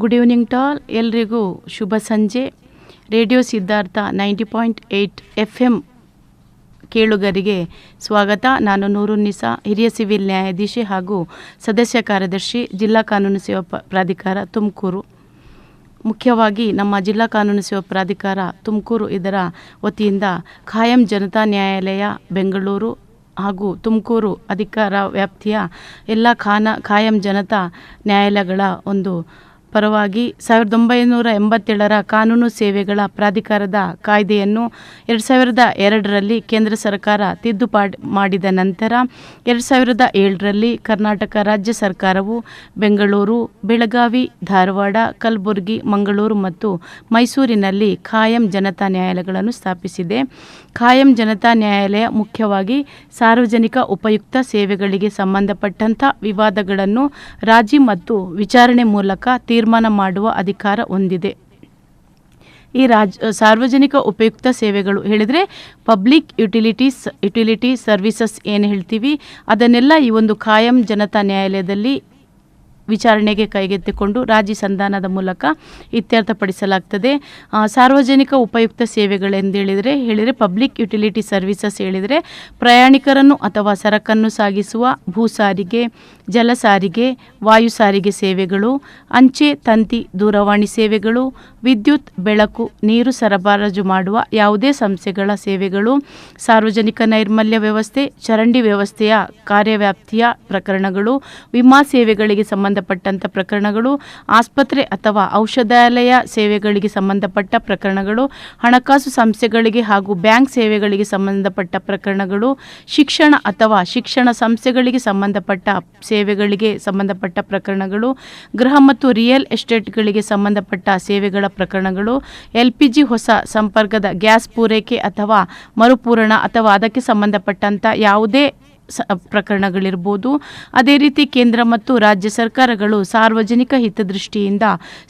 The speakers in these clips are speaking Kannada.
ಗುಡ್ ಈವ್ನಿಂಗ್ ಟಾಲ್ ಎಲ್ರಿಗೂ ಶುಭ ಸಂಜೆ. Radio Siddhartha ninety point eight F M ಕೇಳುಗರಿಗೆ ಸ್ವಾಗತ. ನಾನು ನೂರು ನಿಸಾ, ಹಿರಿಯ ಸಿವಿಲ್ ನ್ಯಾಯಾಧೀಶೆ ಹಾಗೂ ಸದಸ್ಯ ಕಾರ್ಯದರ್ಶಿ, ಜಿಲ್ಲಾ ಕಾನೂನು ಸೇವಾ ಪ್ರಾಧಿಕಾರ ತುಮಕೂರು. ಮುಖ್ಯವಾಗಿ ನಮ್ಮ ಜಿಲ್ಲಾ ಕಾನೂನು ಸೇವಾ ಪ್ರಾಧಿಕಾರ ತುಮಕೂರು ಇದರ ವತಿಯಿಂದ ಖಾಯಂ ಜನತಾ ನ್ಯಾಯಾಲಯ, ಬೆಂಗಳೂರು ಹಾಗೂ ತುಮಕೂರು ಅಧಿಕಾರ ವ್ಯಾಪ್ತಿಯ ಎಲ್ಲ ಖಾನ ಖಾಯಂ ಜನತಾ ನ್ಯಾಯಾಲಯಗಳ ಒಂದು ಪರವಾಗಿ ಸಾವಿರದ ಒಂಬೈನೂರ ಎಂಬತ್ತೇಳರ ಕಾನೂನು ಸೇವೆಗಳ ಪ್ರಾಧಿಕಾರದ ಕಾಯ್ದೆಯನ್ನು ಎರಡು ಸಾವಿರದ ಎರಡರಲ್ಲಿ ಕೇಂದ್ರ ಸರ್ಕಾರ ತಿದ್ದುಪಾಡಿ ಮಾಡಿದ ನಂತರ ಎರಡು ಸಾವಿರದ ಏಳರಲ್ಲಿ ಕರ್ನಾಟಕ ರಾಜ್ಯ ಸರ್ಕಾರವು ಬೆಂಗಳೂರು, ಬೆಳಗಾವಿ, ಧಾರವಾಡ, ಕಲಬುರಗಿ, ಮಂಗಳೂರು ಮತ್ತು ಮೈಸೂರಿನಲ್ಲಿ ಖಾಯಂ ಜನತಾ ನ್ಯಾಯಾಲಯಗಳನ್ನು ಸ್ಥಾಪಿಸಿದೆ. ಖಾಯಂ ಜನತಾ ನ್ಯಾಯಾಲಯ ಮುಖ್ಯವಾಗಿ ಸಾರ್ವಜನಿಕ ಉಪಯುಕ್ತ ಸೇವೆಗಳಿಗೆ ಸಂಬಂಧಪಟ್ಟಂಥ ವಿವಾದಗಳನ್ನು ರಾಜಿ ಮತ್ತು ವಿಚಾರಣೆ ಮೂಲಕ ತೀರ್ಮಾನ ಮಾಡುವ ಅಧಿಕಾರ ಹೊಂದಿದೆ. ಈ ರಾಜ್, ಸಾರ್ವಜನಿಕ ಉಪಯುಕ್ತ ಸೇವೆಗಳು, ಹೇಳಿದರೆ ಪಬ್ಲಿಕ್ ಯುಟಿಲಿಟೀಸ್, ಯುಟಿಲಿಟಿ ಸರ್ವಿಸಸ್ ಏನು ಹೇಳ್ತೀವಿ? ಅದನ್ನೆಲ್ಲ ಈ ಒಂದು ಖಾಯಂ ಜನತಾ ನ್ಯಾಯಾಲಯದಲ್ಲಿ ವಿಚಾರಣೆಗೆ ಕೈಗೆತ್ತಿಕೊಂಡು ರಾಜಿ ಸಂಧಾನದ ಮೂಲಕ ಇತ್ಯರ್ಥಪಡಿಸಲಾಗ್ತದೆ. ಸಾರ್ವಜನಿಕ ಉಪಯುಕ್ತ ಸೇವೆಗಳೆಂದೇಳಿದರೆ ಹೇಳಿದರೆ ಪಬ್ಲಿಕ್ ಯುಟಿಲಿಟಿ ಸರ್ವಿಸಸ್ ಹೇಳಿದರೆ ಪ್ರಯಾಣಿಕರನ್ನು ಅಥವಾ ಸರಕನ್ನು ಸಾಗಿಸುವ ಭೂ ಸಾರಿಗೆ ಜಲ ಸಾರಿಗೆ ವಾಯು ಸಾರಿಗೆ ಸೇವೆಗಳು, ಅಂಚೆ, ತಂತಿ, ದೂರವಾಣಿ ಸೇವೆಗಳು, ವಿದ್ಯುತ್, ಬೆಳಕು, ನೀರು ಸರಬರಾಜು ಮಾಡುವ ಯಾವುದೇ ಸಂಸ್ಥೆಗಳ ಸೇವೆಗಳು, ಸಾರ್ವಜನಿಕ ನೈರ್ಮಲ್ಯ ವ್ಯವಸ್ಥೆ, ಚರಂಡಿ ವ್ಯವಸ್ಥೆಯ ಕಾರ್ಯವ್ಯಾಪ್ತಿಯ ಪ್ರಕರಣಗಳು, ವಿಮಾ ಸೇವೆಗಳಿಗೆ ಸಂಬಂಧಪಟ್ಟಂಥ ಪ್ರಕರಣಗಳು, ಆಸ್ಪತ್ರೆ ಅಥವಾ ಔಷಧಾಲಯ ಸೇವೆಗಳಿಗೆ ಸಂಬಂಧಪಟ್ಟ ಪ್ರಕರಣಗಳು, ಹಣಕಾಸು ಸಂಸ್ಥೆಗಳಿಗೆ ಹಾಗೂ ಬ್ಯಾಂಕ್ ಸೇವೆಗಳಿಗೆ ಸಂಬಂಧಪಟ್ಟ ಪ್ರಕರಣಗಳು, ಶಿಕ್ಷಣ ಅಥವಾ ಶಿಕ್ಷಣ ಸಂಸ್ಥೆಗಳಿಗೆ ಸಂಬಂಧಪಟ್ಟ ಸೇವೆಗಳಿಗೆ ಸಂಬಂಧಪಟ್ಟ ಪ್ರಕರಣಗಳು, ಗೃಹ ಮತ್ತು ರಿಯಲ್ ಎಸ್ಟೇಟ್ಗಳಿಗೆ ಸಂಬಂಧಪಟ್ಟ ಸೇವೆಗಳ ಪ್ರಕರಣಗಳು ಎಲ್ ಪಿ ಜಿ ಹೊಸ ಸಂಪರ್ಕದ ಗ್ಯಾಸ್ ಪೂರೈಕೆ ಅಥವಾ ಮರುಪೂರಣ ಅಥವಾ ಅದಕ್ಕೆ ಸಂಬಂಧಪಟ್ಟಂಥ ಯಾವುದೇ ಪ್ರಕರಣಗಳಿರ್ಬೋದು. ಅದೇ ರೀತಿ ಕೇಂದ್ರ ಮತ್ತು ರಾಜ್ಯ ಸರ್ಕಾರಗಳು ಸಾರ್ವಜನಿಕ ಹಿತದೃಷ್ಟಿಯಿಂದ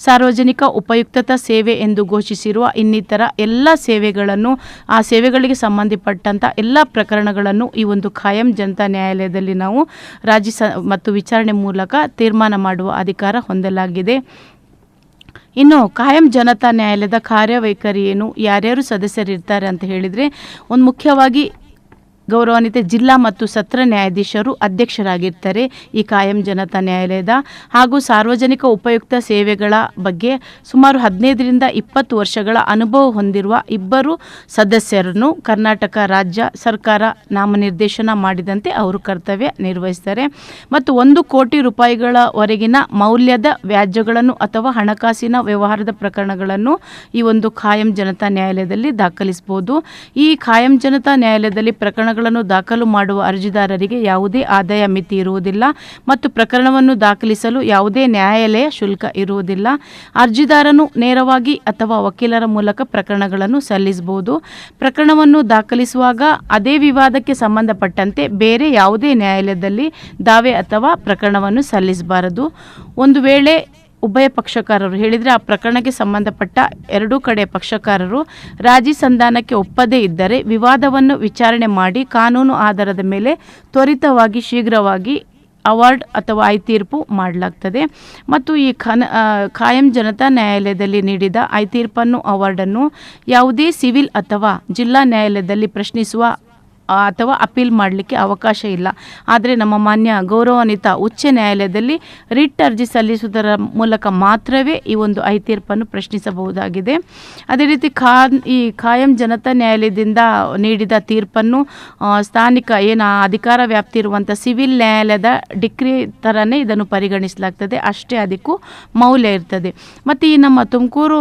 ಸಾರ್ವಜನಿಕ ಉಪಯುಕ್ತತಾ ಸೇವೆ ಎಂದು ಘೋಷಿಸಿರುವ ಇನ್ನಿತರ ಎಲ್ಲ ಸೇವೆಗಳನ್ನು, ಆ ಸೇವೆಗಳಿಗೆ ಸಂಬಂಧಪಟ್ಟಂಥ ಎಲ್ಲ ಪ್ರಕರಣಗಳನ್ನು ಈ ಒಂದು ಖಾಯಂ ಜನತಾ ನ್ಯಾಯಾಲಯದಲ್ಲಿ ನಾವು ರಾಜ್ಯ ಸ, ಮತ್ತು ವಿಚಾರಣೆ ಮೂಲಕ ತೀರ್ಮಾನ ಮಾಡುವ ಅಧಿಕಾರ ಹೊಂದಲಾಗಿದೆ. ಇನ್ನು ಕಾಯಂ ಜನತಾ ನ್ಯಾಯಾಲಯದ ಕಾರ್ಯವೈಖರಿ ಏನು, ಯಾರ್ಯಾರು ಸದಸ್ಯರಿರ್ತಾರೆ ಅಂತ ಹೇಳಿದರೆ, ಒಂದು ಮುಖ್ಯವಾಗಿ ಗೌರವಾನ್ವಿತ ಜಿಲ್ಲಾ ಮತ್ತು ಸತ್ರ ನ್ಯಾಯಾಧೀಶರು ಅಧ್ಯಕ್ಷರಾಗಿರ್ತಾರೆ. ಈ ಕಾಯಂ ಜನತಾ ನ್ಯಾಯಾಲಯದ ಹಾಗೂ ಸಾರ್ವಜನಿಕ ಉಪಯುಕ್ತ ಸೇವೆಗಳ ಬಗ್ಗೆ ಸುಮಾರು ಹದಿನೈದರಿಂದ ಇಪ್ಪತ್ತು ವರ್ಷಗಳ ಅನುಭವ ಹೊಂದಿರುವ ಇಬ್ಬರು ಸದಸ್ಯರನ್ನು ಕರ್ನಾಟಕ ರಾಜ್ಯ ಸರ್ಕಾರ ನಾಮನಿರ್ದೇಶನ ಮಾಡಿದಂತೆ ಅವರು ಕರ್ತವ್ಯ ನಿರ್ವಹಿಸ್ತಾರೆ ಮತ್ತು ಒಂದು ಕೋಟಿ ರೂಪಾಯಿಗಳವರೆಗಿನ ಮೌಲ್ಯದ ವ್ಯಾಜ್ಯಗಳನ್ನು ಅಥವಾ ಹಣಕಾಸಿನ ವ್ಯವಹಾರದ ಪ್ರಕರಣಗಳನ್ನು ಈ ಒಂದು ಖಾಯಂ ಜನತಾ ನ್ಯಾಯಾಲಯದಲ್ಲಿ ದಾಖಲಿಸಬಹುದು. ಈ ಖಾಯಂ ಜನತಾ ನ್ಯಾಯಾಲಯದಲ್ಲಿ ಪ್ರಕರಣಗಳನ್ನು ದಾಖಲು ಮಾಡುವ ಅರ್ಜಿದಾರರಿಗೆ ಯಾವುದೇ ಆದಾಯ ಮಿತಿ ಇರುವುದಿಲ್ಲ ಮತ್ತು ಪ್ರಕರಣವನ್ನು ದಾಖಲಿಸಲು ಯಾವುದೇ ನ್ಯಾಯಾಲಯ ಶುಲ್ಕ ಇರುವುದಿಲ್ಲ. ಅರ್ಜಿದಾರನು ನೇರವಾಗಿ ಅಥವಾ ವಕೀಲರ ಮೂಲಕ ಪ್ರಕರಣಗಳನ್ನು ಸಲ್ಲಿಸಬಹುದು. ಪ್ರಕರಣವನ್ನು ದಾಖಲಿಸುವಾಗ ಅದೇ ವಿವಾದಕ್ಕೆ ಸಂಬಂಧಪಟ್ಟಂತೆ ಬೇರೆ ಯಾವುದೇ ನ್ಯಾಯಾಲಯದಲ್ಲಿ ದಾವೆ ಅಥವಾ ಪ್ರಕರಣವನ್ನು ಸಲ್ಲಿಸಬಾರದು. ಒಂದು ವೇಳೆ ಉಭಯ ಪಕ್ಷಕಾರರು ಹೇಳಿದರೆ ಆ ಪ್ರಕರಣಕ್ಕೆ ಸಂಬಂಧಪಟ್ಟ ಎರಡೂ ಕಡೆ ಪಕ್ಷಕಾರರು ರಾಜಿ ಸಂಧಾನಕ್ಕೆ ಒಪ್ಪದೇ ಇದ್ದರೆ ವಿವಾದವನ್ನು ವಿಚಾರಣೆ ಮಾಡಿ ಕಾನೂನು ಆಧಾರದ ಮೇಲೆ ತ್ವರಿತವಾಗಿ ಶೀಘ್ರವಾಗಿ ಅವಾರ್ಡ್ ಅಥವಾ ಐ ತೀರ್ಪು ಮಾಡಲಾಗ್ತದೆ. ಮತ್ತು ಈ ಖನ ಖಾಯಂ ಜನತಾ ನ್ಯಾಯಾಲಯದಲ್ಲಿ ನೀಡಿದ ಐ ತೀರ್ಪನ್ನು, ಅವಾರ್ಡನ್ನು ಯಾವುದೇ ಸಿವಿಲ್ ಅಥವಾ ಜಿಲ್ಲಾ ನ್ಯಾಯಾಲಯದಲ್ಲಿ ಪ್ರಶ್ನಿಸುವ ಅಥವಾ ಅಪೀಲ್ ಮಾಡಲಿಕ್ಕೆ ಅವಕಾಶ ಇಲ್ಲ. ಆದರೆ ನಮ್ಮ ಮಾನ್ಯ ಗೌರವಾನ್ವಿತ ಉಚ್ಚ ನ್ಯಾಯಾಲಯದಲ್ಲಿ ರಿಟ್ ಅರ್ಜಿ ಸಲ್ಲಿಸುವುದರ ಮೂಲಕ ಮಾತ್ರವೇ ಈ ಒಂದು ಐ ತೀರ್ಪನ್ನು ಪ್ರಶ್ನಿಸಬಹುದಾಗಿದೆ. ಅದೇ ರೀತಿ ಖಾ ಈ ಖಾಯಂ ಜನತಾ ನ್ಯಾಯಾಲಯದಿಂದ ನೀಡಿದ ತೀರ್ಪನ್ನು ಸ್ಥಾನಿಕ ಏನು ಅಧಿಕಾರ ವ್ಯಾಪ್ತಿ ಇರುವಂಥ ಸಿವಿಲ್ ನ್ಯಾಯಾಲಯದ ಡಿಕ್ರಿ ಥರನೇ ಇದನ್ನು ಪರಿಗಣಿಸಲಾಗ್ತದೆ. ಅಷ್ಟೇ ಅದಕ್ಕೂ ಮೌಲ್ಯ ಇರ್ತದೆ. ಮತ್ತು ಈ ನಮ್ಮ ತುಮಕೂರು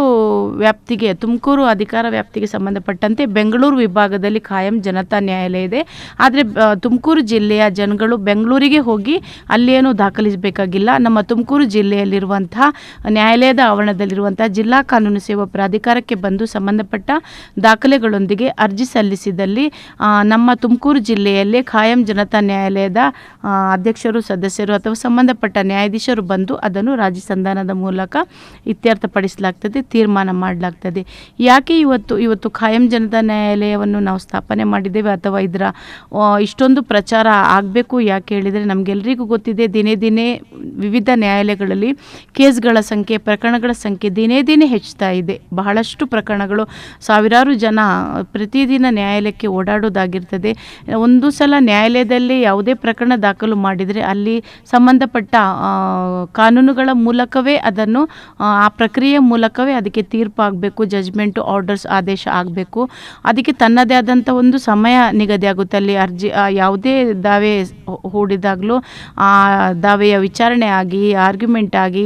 ವ್ಯಾಪ್ತಿಗೆ, ತುಮಕೂರು ಅಧಿಕಾರ ವ್ಯಾಪ್ತಿಗೆ ಸಂಬಂಧಪಟ್ಟಂತೆ ಬೆಂಗಳೂರು ವಿಭಾಗದಲ್ಲಿ ಖಾಯಂ ಜನತಾ ನ್ಯಾಯಾಲಯ ಇದೆ. ಆದರೆ ತುಮಕೂರು ಜಿಲ್ಲೆಯ ಜನಗಳು ಬೆಂಗಳೂರಿಗೆ ಹೋಗಿ ಅಲ್ಲೇನು ದಾಖಲಿಸಬೇಕಾಗಿಲ್ಲ. ನಮ್ಮ ತುಮಕೂರು ಜಿಲ್ಲೆಯಲ್ಲಿರುವಂತಹ ನ್ಯಾಯಾಲಯದ ಆವರಣದಲ್ಲಿರುವಂತಹ ಜಿಲ್ಲಾ ಕಾನೂನು ಸೇವಾ ಪ್ರಾಧಿಕಾರಕ್ಕೆ ಬಂದು ಸಂಬಂಧಪಟ್ಟ ದಾಖಲೆಗಳೊಂದಿಗೆ ಅರ್ಜಿ ಸಲ್ಲಿಸಿದಲ್ಲಿ ನಮ್ಮ ತುಮಕೂರು ಜಿಲ್ಲೆಯಲ್ಲೇ ಖಾಯಂ ಜನತಾ ನ್ಯಾಯಾಲಯದ ಅಧ್ಯಕ್ಷರು, ಸದಸ್ಯರು ಅಥವಾ ಸಂಬಂಧಪಟ್ಟ ನ್ಯಾಯಾಧೀಶರು ಬಂದು ಅದನ್ನು ರಾಜಿ ಸಂಧಾನದ ಮೂಲಕ ಇತ್ಯರ್ಥಪಡಿಸಲಾಗ್ತದೆ, ತೀರ್ಮಾನ ಮಾಡಲಾಗ್ತದೆ. ಯಾಕೆ ಇವತ್ತು ಇವತ್ತು ಖಾಯಂ ಜನತಾ ನ್ಯಾಯಾಲಯವನ್ನು ನಾವು ಸ್ಥಾಪನೆ ಮಾಡಿದ್ದೇವೆ ಅಥವಾ ಇದರ ಇಷ್ಟೊಂದು ಪ್ರಚಾರ ಆಗಬೇಕು ಯಾಕೆ ಹೇಳಿದರೆ ನಮಗೆಲ್ಲರಿಗೂ ಗೊತ್ತಿದೆ ದಿನೇ ದಿನೇ ವಿವಿಧ ನ್ಯಾಯಾಲಯಗಳಲ್ಲಿ ಕೇಸ್ಗಳ ಸಂಖ್ಯೆ ಪ್ರಕರಣಗಳ ಸಂಖ್ಯೆ ದಿನೇ ದಿನೇ ಹೆಚ್ಚುತ್ತಾ ಇದೆ. ಬಹಳಷ್ಟು ಪ್ರಕರಣಗಳು ಸಾವಿರಾರು ಜನ ಪ್ರತಿದಿನ ನ್ಯಾಯಾಲಯಕ್ಕೆ ಓಡಾಡೋದಾಗಿರ್ತದೆ. ಒಂದು ಸಲ ನ್ಯಾಯಾಲಯದಲ್ಲಿ ಯಾವುದೇ ಪ್ರಕರಣ ದಾಖಲು ಮಾಡಿದರೆ ಅಲ್ಲಿ ಸಂಬಂಧಪಟ್ಟ ಕಾನೂನುಗಳ ಮೂಲಕವೇ ಅದನ್ನು ಆ, ಪ್ರಕ್ರಿಯೆ ಮೂಲಕವೇ ಅದಕ್ಕೆ ತೀರ್ಪು ಆಗಬೇಕು ಜಜ್ಮೆಂಟು ಆರ್ಡರ್ಸ್ ಆದೇಶ ಆಗಬೇಕು. ಅದಕ್ಕೆ ತನ್ನದೇ ಆದಂಥ ಒಂದು ಸಮಯ ನಿಗದಿ ಆಗುತ್ತೆ ಅಲ್ಲಿ ಅರ್ಜಿ ಯಾವುದೇ ದಾವೆ ಹೂಡಿದಾಗಲೂ ಆ ದಾವೆಯ ವಿಚಾರಣೆ ಆಗಿ ಆರ್ಗ್ಯುಮೆಂಟ್ ಆಗಿ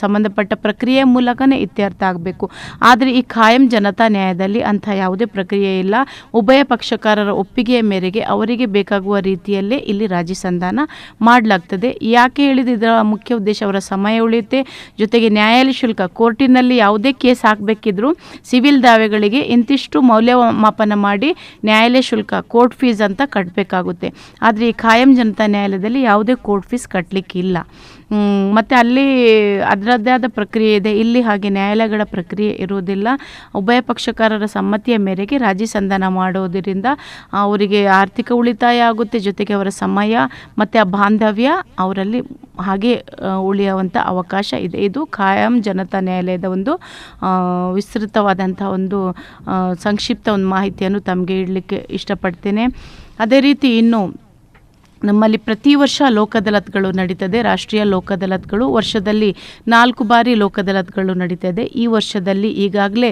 ಸಂಬಂಧಪಟ್ಟ ಪ್ರಕ್ರಿಯೆ ಮೂಲಕನೇ ಇತ್ಯರ್ಥ ಆಗಬೇಕು. ಆದರೆ ಈ ಖಾಯಂ ಜನತಾ ನ್ಯಾಯದಲ್ಲಿ ಅಂಥ ಯಾವುದೇ ಪ್ರಕ್ರಿಯೆ ಇಲ್ಲ. ಉಭಯ ಪಕ್ಷಕಾರರ ಒಪ್ಪಿಗೆಯ ಮೇರೆಗೆ ಅವರಿಗೆ ಬೇಕಾಗುವ ರೀತಿಯಲ್ಲೇ ಇಲ್ಲಿ ರಾಜಿ ಸಂಧಾನ ಮಾಡಲಾಗ್ತದೆ. ಯಾಕೆ ಹೇಳಿದ ಇದರ ಮುಖ್ಯ ಉದ್ದೇಶ ಅವರ ಸಮಯ ಉಳಿಯುತ್ತೆ. ಜೊತೆಗೆ ನ್ಯಾಯಾಲಯ ಶುಲ್ಕ, ಕೋರ್ಟಿನಲ್ಲಿ ಯಾವುದೇ ಕೇಸ್ ಹಾಕಬೇಕಿದ್ರೂ ಸಿವಿಲ್ ದಾವೆಗಳಿಗೆ ಇಂತಿಷ್ಟು ಮೌಲ್ಯಮಾಪನ ಮಾಡಿ ನ್ಯಾಯಾಲಯ ಶುಲ್ಕ ಕೋರ್ಟ್ ಫೀಸ್ ಅಂತ ಕಟ್ಟಬೇಕಾಗುತ್ತೆ ಆದರೆ ಈ ಖಾಯಂ ಜನತಾ ನ್ಯಾಯಾಲಯದಲ್ಲಿ ಯಾವುದೇ ಕೋರ್ಟ್ ಫೀಸ್ ಕಟ್ಟಲಿಕ್ಕಿಲ್ಲ ಮತ್ತೆ ಅಲ್ಲಿ ಅದರದ್ದೇ ಆದ ಪ್ರಕ್ರಿಯೆ ಇದೆ. ಇಲ್ಲಿ ಹಾಗೆ ನ್ಯಾಯಾಲಯಗಳ ಪ್ರಕ್ರಿಯೆ ಇರುವುದಿಲ್ಲ. ಉಭಯ ಪಕ್ಷಕಾರರ ಸಮ್ಮತಿಯ ಮೇರೆಗೆ ರಾಜಿ ಸಂಧಾನ ಮಾಡೋದರಿಂದ ಅವರಿಗೆ ಆರ್ಥಿಕ ಉಳಿತಾಯ ಆಗುತ್ತೆ, ಜೊತೆಗೆ ಅವರ ಸಮಯ ಮತ್ತು ಆ ಬಾಂಧವ್ಯ ಅವರಲ್ಲಿ ಹಾಗೆ ಉಳಿಯುವಂಥ ಅವಕಾಶ ಇದೆ. ಇದು ಖಾಯಂ ಜನತಾ ನ್ಯಾಯಾಲಯದ ಒಂದು ವಿಸ್ತೃತವಾದಂಥ ಒಂದು ಸಂಕ್ಷಿಪ್ತ ಒಂದು ಮಾಹಿತಿಯನ್ನು ತಮಗೆ ಇಡಲಿಕ್ಕೆ ಇಷ್ಟಪಡ್ತೇನೆ. ಅದೇ ರೀತಿ ಇನ್ನು ನಮ್ಮಲ್ಲಿ ಪ್ರತಿ ವರ್ಷ ಲೋಕದಲತ್ಗಳು ನಡೀತದೆ. ರಾಷ್ಟ್ರೀಯ ಲೋಕದಲತ್ಗಳು ವರ್ಷದಲ್ಲಿ ನಾಲ್ಕು ಬಾರಿ ಲೋಕದಲತ್ಗಳು ನಡೀತದೆ. ಈ ವರ್ಷದಲ್ಲಿ ಈಗಾಗಲೇ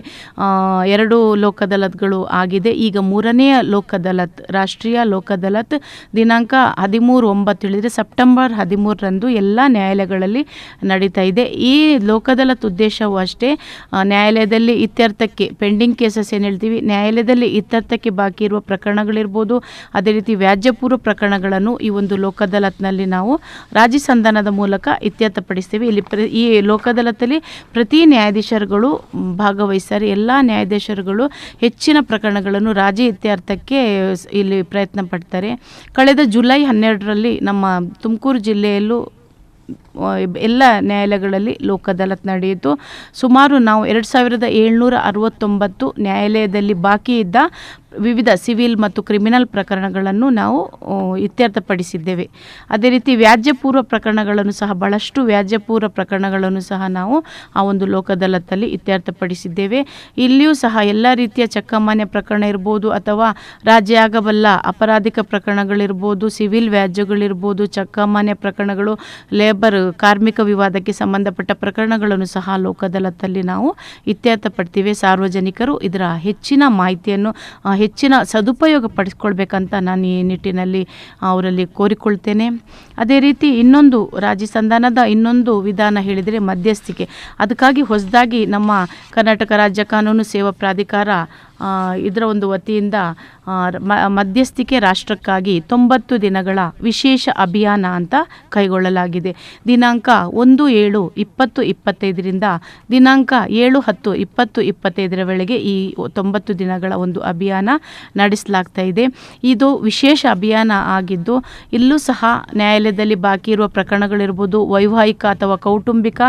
ಎರಡು ಲೋಕದಲತ್ಗಳು ಆಗಿದೆ. ಈಗ ಮೂರನೆಯ ಲೋಕದಲತ್, ರಾಷ್ಟ್ರೀಯ ಲೋಕದಲತ್ ದಿನಾಂಕ ಹದಿಮೂರು ಒಂಬತ್ತು ಹೇಳಿದರೆ ಸೆಪ್ಟೆಂಬರ್ ಹದಿಮೂರರಂದು ಎಲ್ಲ ನ್ಯಾಯಾಲಯಗಳಲ್ಲಿ ನಡೀತಾ ಇದೆ. ಈ ಲೋಕದಲತ್ ಉದ್ದೇಶವು ಅಷ್ಟೇ. ನ್ಯಾಯಾಲಯದಲ್ಲಿ ಇತ್ಯರ್ಥಕ್ಕೆ ಪೆಂಡಿಂಗ್ ಕೇಸಸ್ ಏನು ಹೇಳ್ತೀವಿ? ನ್ಯಾಯಾಲಯದಲ್ಲಿ ಇತ್ಯರ್ಥಕ್ಕೆ ಬಾಕಿ ಇರುವ ಪ್ರಕರಣಗಳಿರ್ಬೋದು. ಅದೇ ರೀತಿ ವ್ಯಾಜ್ಯಪೂರ್ವ ಪ್ರಕರಣಗಳನ್ನು ಈ ಒಂದು ಲೋಕದಲತ್ನಲ್ಲಿ ನಾವು ರಾಜಿ ಸಂಧಾನದ ಮೂಲಕ ಇತ್ಯರ್ಥಪಡಿಸ್ತೇವೆ ಇಲ್ಲಿ ಪ್ರ, ಈ ಲೋಕದಲತ್ತಲ್ಲಿ ಪ್ರತಿ ನ್ಯಾಯಾಧೀಶರುಗಳು ಭಾಗವಹಿಸ್ತಾರೆ. ಎಲ್ಲ ನ್ಯಾಯಾಧೀಶರುಗಳು ಹೆಚ್ಚಿನ ಪ್ರಕರಣಗಳನ್ನು ರಾಜಿ ಇತ್ಯರ್ಥಕ್ಕೆ ಇಲ್ಲಿ ಪ್ರಯತ್ನ ಪಡ್ತಾರೆ. ಕಳೆದ ಜುಲೈ ಹನ್ನೆರಡರಲ್ಲಿ ನಮ್ಮ ತುಮಕೂರು ಜಿಲ್ಲೆಯಲ್ಲೂ ಎಲ್ಲ ನ್ಯಾಯಾಲಯಗಳಲ್ಲಿ ಲೋಕ ಅದಾಲತ್ ನಡೆಯಿತು. ಸುಮಾರು ನಾವು ಎರಡು ಸಾವಿರದ ಏಳ್ನೂರ ಅರವತ್ತೊಂಬತ್ತು ನ್ಯಾಯಾಲಯದಲ್ಲಿ ಬಾಕಿ ಇದ್ದ ವಿವಿಧ ಸಿವಿಲ್ ಮತ್ತು ಕ್ರಿಮಿನಲ್ ಪ್ರಕರಣಗಳನ್ನು ನಾವು ಇತ್ಯರ್ಥಪಡಿಸಿದ್ದೇವೆ. ಅದೇ ರೀತಿ ವ್ಯಾಜ್ಯಪೂರ್ವ ಪ್ರಕರಣಗಳನ್ನು ಸಹ ಭಾಳಷ್ಟು ವ್ಯಾಜ್ಯಪೂರ್ವ ಪ್ರಕರಣಗಳನ್ನು ಸಹ ನಾವು ಆ ಒಂದು ಲೋಕ ಇತ್ಯರ್ಥಪಡಿಸಿದ್ದೇವೆ. ಇಲ್ಲಿಯೂ ಸಹ ಎಲ್ಲ ರೀತಿಯ ಚಕ್ಕಮಾನ್ಯ ಪ್ರಕರಣ ಇರ್ಬೋದು ಅಥವಾ ರಾಜ್ಯ ಆಗಬಲ್ಲ ಅಪರಾಧಿಕ ಪ್ರಕರಣಗಳಿರ್ಬೋದು, ಸಿವಿಲ್ ವ್ಯಾಜ್ಯಗಳಿರ್ಬೋದು, ಚಕ್ಕಮಾನ್ಯ ಪ್ರಕರಣಗಳು, ಲೇಬರ್ ಕಾರ್ಮಿಕ ವಿವಾದಕ್ಕೆ ಸಂಬಂಧಪಟ್ಟ ಪ್ರಕರಣಗಳನ್ನು ಸಹ ಲೋಕ ಅದಾಲತ್ತಲ್ಲಿ ನಾವು ಇತ್ಯರ್ಥಪಡ್ತೀವಿ. ಸಾರ್ವಜನಿಕರು ಇದರ ಹೆಚ್ಚಿನ ಮಾಹಿತಿಯನ್ನು ಹೆಚ್ಚಿನ ಸದುಪಯೋಗ ಪಡಿಸ್ಕೊಳ್ಬೇಕಂತ ನಾನು ಈ ನಿಟ್ಟಿನಲ್ಲಿ ಅವರಲ್ಲಿ ಕೋರಿಕೊಳ್ತೇನೆ. ಅದೇ ರೀತಿ ಇನ್ನೊಂದು ರಾಜಿ ಸಂಧಾನದ ಇನ್ನೊಂದು ವಿಧಾನ ಹೇಳಿದರೆ ಮಧ್ಯಸ್ಥಿಕೆ. ಅದಕ್ಕಾಗಿ ಹೊಸದಾಗಿ ನಮ್ಮ ಕರ್ನಾಟಕ ರಾಜ್ಯ ಕಾನೂನು ಸೇವಾ ಪ್ರಾಧಿಕಾರ ಇದರ ಒಂದು ವತಿಯಿಂದ ಮಧ್ಯಸ್ಥಿಕೆ ರಾಷ್ಟ್ರಕ್ಕಾಗಿ ತೊಂಬತ್ತು ದಿನಗಳ ವಿಶೇಷ ಅಭಿಯಾನ ಅಂತ ಕೈಗೊಳ್ಳಲಾಗಿದೆ. ದಿನಾಂಕ ಒಂದು ಏಳು ಇಪ್ಪತ್ತು ಇಪ್ಪತ್ತೈದರಿಂದ ದಿನಾಂಕ ಏಳು ಹತ್ತು ಇಪ್ಪತ್ತು ಇಪ್ಪತ್ತೈದರ ವೇಳೆಗೆ ಈ ತೊಂಬತ್ತು ದಿನಗಳ ಒಂದು ಅಭಿಯಾನ ನಡೆಸಲಾಗ್ತಾ ಇದೆ. ಇದು ವಿಶೇಷ ಅಭಿಯಾನ ಆಗಿದ್ದು, ಇಲ್ಲೂ ಸಹ ನ್ಯಾಯಾಲಯದಲ್ಲಿ ಬಾಕಿ ಇರುವ ಪ್ರಕರಣಗಳಿರ್ಬೋದು, ವೈವಾಹಿಕ ಅಥವಾ ಕೌಟುಂಬಿಕ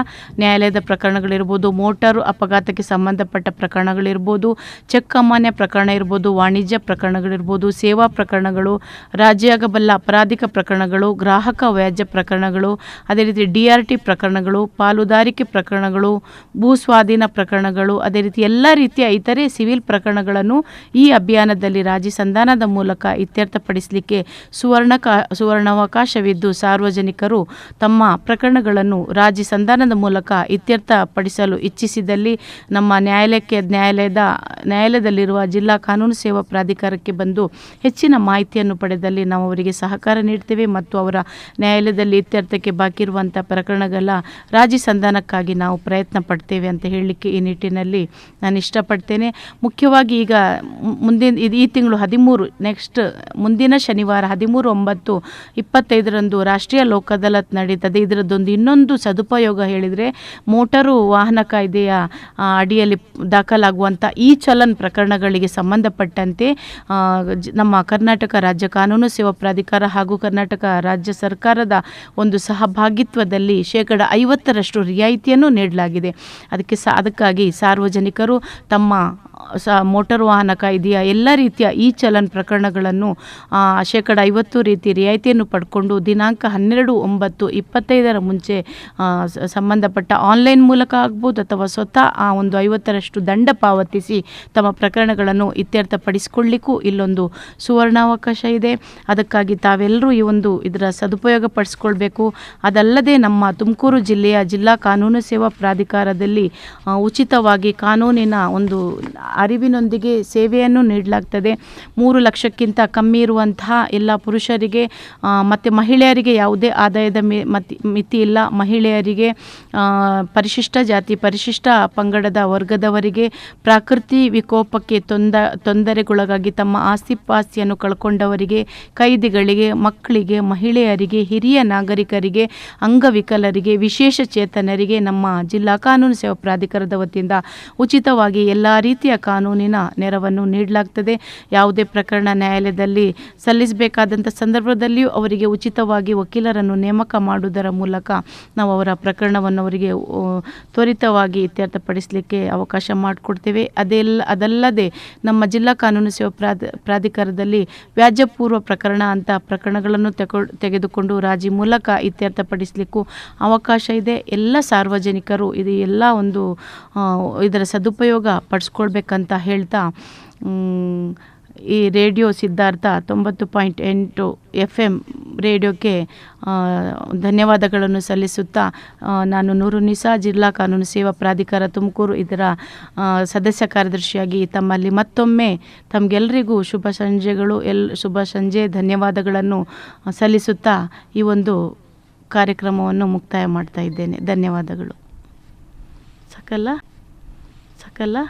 ನ್ಯಾಯಾಲಯದ ಪ್ರಕರಣಗಳಿರ್ಬೋದು, ಮೋಟಾರು ಅಪಘಾತಕ್ಕೆ ಸಂಬಂಧಪಟ್ಟ ಪ್ರಕರಣಗಳಿರ್ಬೋದು, ಚೆಕ್ ಅಮಾನ್ಯ ಪ್ರಕರಣ ಇರ್ಬೋದು, ವಾಣಿಜ್ಯ ಪ್ರಕರಣಗಳಿರ್ಬೋದು, ಸೇವಾ ಪ್ರಕರಣಗಳು, ರಾಜಿಯಾಗಬಲ್ಲ ಅಪರಾಧಿಕ ಪ್ರಕರಣಗಳು, ಗ್ರಾಹಕ ವ್ಯಾಜ್ಯ ಪ್ರಕರಣಗಳು, ಅದೇ ರೀತಿ ಡಿ ಆರ್ ಟಿ ಪ್ರಕರಣಗಳು, ಪಾಲುದಾರಿಕೆ ಪ್ರಕರಣಗಳು, ಭೂ ಸ್ವಾಧೀನ ಪ್ರಕರಣಗಳು, ಅದೇ ರೀತಿ ಎಲ್ಲ ರೀತಿಯ ಇತರೆ ಸಿವಿಲ್ ಪ್ರಕರಣಗಳನ್ನು ಈ ಅಭಿಯಾನದಲ್ಲಿ ರಾಜಿ ಸಂಧಾನದ ಮೂಲಕ ಇತ್ಯರ್ಥಪಡಿಸಲಿಕ್ಕೆ ಸುವರ್ಣ ಸುವರ್ಣಾವಕಾಶವಿದ್ದು ಸಾರ್ವಜನಿಕರು ತಮ್ಮ ಪ್ರಕರಣಗಳನ್ನು ರಾಜಿ ಸಂಧಾನದ ಮೂಲಕ ಇತ್ಯರ್ಥಪಡಿಸಲು ಇಚ್ಛಿಸಿದಲ್ಲಿ ನಮ್ಮ ನ್ಯಾಯಾಲಯಕ್ಕೆ, ನ್ಯಾಯಾಲಯದ ನ್ಯಾಯಾಲಯದ ನ್ಯಾಯಾಲಯದಲ್ಲಿರುವ ಜಿಲ್ಲಾ ಕಾನೂನು ಸೇವಾ ಪ್ರಾಧಿಕಾರಕ್ಕೆ ಬಂದು ಹೆಚ್ಚಿನ ಮಾಹಿತಿಯನ್ನು ಪಡೆದಲ್ಲಿ ನಾವು ಅವರಿಗೆ ಸಹಕಾರ ನೀಡ್ತೇವೆ ಮತ್ತು ಅವರ ನ್ಯಾಯಾಲಯದಲ್ಲಿ ಇತ್ಯರ್ಥಕ್ಕೆ ಬಾಕಿ ಇರುವಂಥ ಪ್ರಕರಣಗಳ ರಾಜಿ ಸಂಧಾನಕ್ಕಾಗಿ ನಾವು ಪ್ರಯತ್ನ ಪಡ್ತೇವೆ ಅಂತ ಹೇಳಲಿಕ್ಕೆ ಈ ನಿಟ್ಟಿನಲ್ಲಿ ನಾನು ಇಷ್ಟಪಡ್ತೇನೆ. ಮುಖ್ಯವಾಗಿ ಈಗ ಮುಂದಿನ ಈ ತಿಂಗಳು ಹದಿಮೂರು ನೆಕ್ಸ್ಟ್ ಮುಂದಿನ ಶನಿವಾರ ಹದಿಮೂರು ಒಂಬತ್ತು ಇಪ್ಪತ್ತೈದರಂದು ರಾಷ್ಟ್ರೀಯ ಲೋಕ ಅದಾಲತ್ ನಡೀತದೆ. ಇದರದ್ದೊಂದು ಇನ್ನೊಂದು ಸದುಪಯೋಗ ಹೇಳಿದರೆ ಮೋಟಾರು ವಾಹನ ಕಾಯ್ದೆಯ ಅಡಿಯಲ್ಲಿ ದಾಖಲಾಗುವಂಥ ಈ ಚಲನ್ ಪ್ರಕರಣ ಪ್ರಕರಣಗಳಿಗೆ ಸಂಬಂಧಪಟ್ಟಂತೆ ನಮ್ಮ ಕರ್ನಾಟಕ ರಾಜ್ಯ ಕಾನೂನು ಸೇವಾ ಪ್ರಾಧಿಕಾರ ಹಾಗೂ ಕರ್ನಾಟಕ ರಾಜ್ಯ ಸರ್ಕಾರದ ಒಂದು ಸಹಭಾಗಿತ್ವದಲ್ಲಿ ಶೇಕಡ ಐವತ್ತರಷ್ಟು ರಿಯಾಯಿತಿಯನ್ನು ನೀಡಲಾಗಿದೆ. ಅದಕ್ಕೆ ಸ, ಅದಕ್ಕಾಗಿ ಸಾರ್ವಜನಿಕರು ತಮ್ಮ, ಸ, ಮೋಟಾರ್ ವಾಹನ ಕಾಯ್ದೆಯ ಎಲ್ಲ ರೀತಿಯ ಈ ಚಲನ್ ಪ್ರಕರಣಗಳನ್ನು ಶೇಕಡ ಐವತ್ತು ರೀತಿ ರಿಯಾಯಿತಿಯನ್ನು ಪಡ್ಕೊಂಡು ದಿನಾಂಕ ಹನ್ನೆರಡು ಒಂಬತ್ತು ಇಪ್ಪತ್ತೈದರ ಮುಂಚೆ ಸಂಬಂಧಪಟ್ಟ ಆನ್ಲೈನ್ ಮೂಲಕ ಆಗ್ಬೋದು ಅಥವಾ ಸ್ವತಃ ಆ ಒಂದು ಐವತ್ತರಷ್ಟು ದಂಡ ಪಾವತಿಸಿ ತಮ್ಮ ಪ್ರಕರಣಗಳನ್ನು ಇತ್ಯರ್ಥಪಡಿಸಿಕೊಳ್ಳಿಕ್ಕೂ ಇಲ್ಲೊಂದು ಸುವರ್ಣಾವಕಾಶ ಇದೆ. ಅದಕ್ಕಾಗಿ ತಾವೆಲ್ಲರೂ ಈ ಒಂದು ಇದರ ಸದುಪಯೋಗ ಪಡಿಸ್ಕೊಳ್ಬೇಕು ಅದಲ್ಲದೆ ನಮ್ಮ ತುಮಕೂರು ಜಿಲ್ಲೆಯ ಜಿಲ್ಲಾ ಕಾನೂನು ಸೇವಾ ಪ್ರಾಧಿಕಾರದಲ್ಲಿ ಉಚಿತವಾಗಿ ಕಾನೂನಿನ ಒಂದು ಅರಿವಿನೊಂದಿಗೆ ಸೇವೆಯನ್ನು ನೀಡಲಾಗ್ತದೆ. ಮೂರು ಲಕ್ಷಕ್ಕಿಂತ ಕಮ್ಮಿ ಇರುವಂತಹ ಎಲ್ಲ ಪುರುಷರಿಗೆ ಮತ್ತು ಮಹಿಳೆಯರಿಗೆ ಯಾವುದೇ ಆದಾಯದ ಮತಿ ಇಲ್ಲ. ಮಹಿಳೆಯರಿಗೆ ಪರಿಶಿಷ್ಟ ಜಾತಿ, ಪರಿಶಿಷ್ಟ ಪಂಗಡದ ವರ್ಗದವರಿಗೆ ಪ್ರಕೃತಿ ವಿಕೋಪಕ್ಕೆ ತೊಂದ, ತೊಂದರೆಗೊಳಗಾಗಿ ತಮ್ಮ ಆಸ್ತಿಪಾಸ್ತಿಯನ್ನು ಕಳ್ಕೊಂಡವರಿಗೆ, ಕೈದಿಗಳಿಗೆ, ಮಕ್ಕಳಿಗೆ, ಮಹಿಳೆಯರಿಗೆ, ಹಿರಿಯ ನಾಗರಿಕರಿಗೆ, ಅಂಗವಿಕಲರಿಗೆ, ವಿಶೇಷ ಚೇತನರಿಗೆ ನಮ್ಮ ಜಿಲ್ಲಾ ಕಾನೂನು ಸೇವಾ ಪ್ರಾಧಿಕಾರದ ವತಿಯಿಂದ ಉಚಿತವಾಗಿ ಎಲ್ಲ ರೀತಿಯ ಕಾನೂನಿನ ನೆರವನ್ನು ನೀಡಲಾಗ್ತದೆ. ಯಾವುದೇ ಪ್ರಕರಣ ನ್ಯಾಯಾಲಯದಲ್ಲಿ ಸಲ್ಲಿಸಬೇಕಾದಂಥ ಸಂದರ್ಭದಲ್ಲಿಯೂ ಅವರಿಗೆ ಉಚಿತವಾಗಿ ವಕೀಲರನ್ನು ನೇಮಕ ಮಾಡುವುದರ ಮೂಲಕ ನಾವು ಅವರ ಪ್ರಕರಣವನ್ನು ಅವರಿಗೆ ತ್ವರಿತವಾಗಿ ಇತ್ಯರ್ಥಪಡಿಸಲಿಕ್ಕೆ ಅವಕಾಶ ಮಾಡಿಕೊಡ್ತೇವೆ. ಅದೆಲ್ಲ ಅದಲ್ಲದೆ ನಮ್ಮ ಜಿಲ್ಲಾ ಕಾನೂನು ಸೇವಾ ಪ್ರಾಧ, ಪ್ರಾಧಿಕಾರದಲ್ಲಿ ವ್ಯಾಜ್ಯಪೂರ್ವ ಪ್ರಕರಣ ಅಂತ ಪ್ರಕರಣಗಳನ್ನು ತೆಗೊ ತೆಗೆದುಕೊಂಡು ರಾಜಿ ಮೂಲಕ ಇತ್ಯರ್ಥಪಡಿಸಲಿಕ್ಕೂ ಅವಕಾಶ ಇದೆ. ಎಲ್ಲ ಸಾರ್ವಜನಿಕರು ಇದು ಎಲ್ಲ ಒಂದು ಇದರ ಸದುಪಯೋಗ ಪಡಿಸ್ಕೊಳ್ಬೇಕಂತ ಹೇಳ್ತಾ ಈ ರೇಡಿಯೋ ಸಿದ್ಧಾರ್ಥ ತೊಂಬತ್ತು ಪಾಯಿಂಟ್ ಎಂಟು ಎಫ್ ಎಂ ರೇಡಿಯೋಕ್ಕೆ ಧನ್ಯವಾದಗಳನ್ನು ಸಲ್ಲಿಸುತ್ತಾ ನಾನು ನೂರು ನಿಸಾ ಜಿಲ್ಲಾ ಕಾನೂನು ಸೇವಾ ಪ್ರಾಧಿಕಾರ ತುಮಕೂರು ಇದರ ಸದಸ್ಯ ಕಾರ್ಯದರ್ಶಿಯಾಗಿ ತಮ್ಮಲ್ಲಿ ಮತ್ತೊಮ್ಮೆ ತಮಗೆಲ್ಲರಿಗೂ ಶುಭ ಸಂಜೆಗಳು, ಎಲ್, ಶುಭ ಸಂಜೆ ಧನ್ಯವಾದಗಳನ್ನು ಸಲ್ಲಿಸುತ್ತಾ ಈ ಒಂದು ಕಾರ್ಯಕ್ರಮವನ್ನು ಮುಕ್ತಾಯ ಮಾಡ್ತಾ ಇದ್ದೇನೆ. ಧನ್ಯವಾದಗಳು. ಸಕಲ ಸಕಲ.